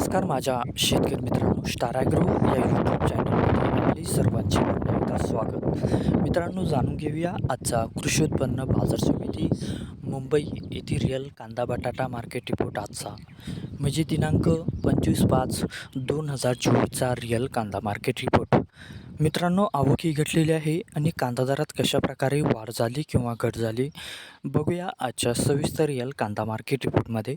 नमस्कार माझ्या शेतकरी मित्रांनो स्टारग्रो या यूट्यूब चॅनलमध्ये आपली सर्वांचे पुन्हा एकदा स्वागत. मित्रांनो जाणून घेऊया आजचा कृषी उत्पन्न बाजार समिती मुंबई येथील रिअल कांदा बटाटा मार्केट रिपोर्ट आजचा. म्हणजे दिनांक पंचवीस पाच दोन हजार चोवीसचा रिअल कांदा मार्केट रिपोर्ट मित्रांनो आवकी घटलेली आहे आणि कांदा दरात कशा प्रकारे वाढ झाली किंवा घट झाली बघूया आजच्या सविस्तर रिअल कांदा मार्केट रिपोर्टमध्ये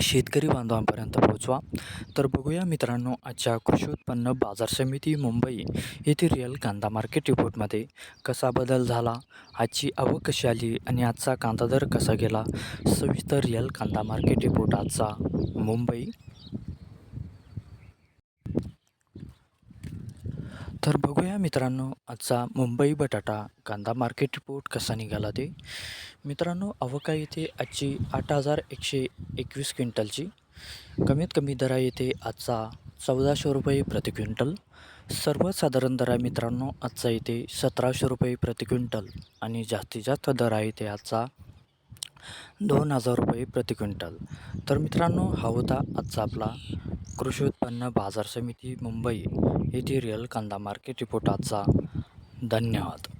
शेतकरी बांधवांपर्यंत पोहोचवा. तर बघूया मित्रांनो आजच्या कृषी उत्पन्न बाजार समिती मुंबई येथील रिअल कांदा मार्केट रिपोर्टमध्ये कसा बदल झाला आजची आवक कशी आली आणि आजचा कांदा दर कसा गेला? सविस्तर रिअल कांदा मार्केट रिपोर्ट आजचा मुंबई. तर बघूया मित्रांनो आजचा मुंबई बटाटा कांदा मार्केट रिपोर्ट कसा निघाला ते. मित्रांनो अवका येथे आजची आठ हजार एकशे एकवीस क्विंटलची. कमीत कमी दरा येथे आजचा चौदाशे रुपये प्रति क्विंटल. सर्वसाधारण दर आहे मित्रांनो आजचा येथे सतराशे रुपये प्रति क्विंटल. आणि जास्तीत जास्त दर आहे ते आजचा दोन हजार रुपये प्रति क्विंटल. तर मित्रांनो हा होता आजचा आपला कृषी उत्पन्न बाजार समिती मुंबई येथे रिअल कांदा मार्केट रिपोर्ट आजचा. धन्यवाद.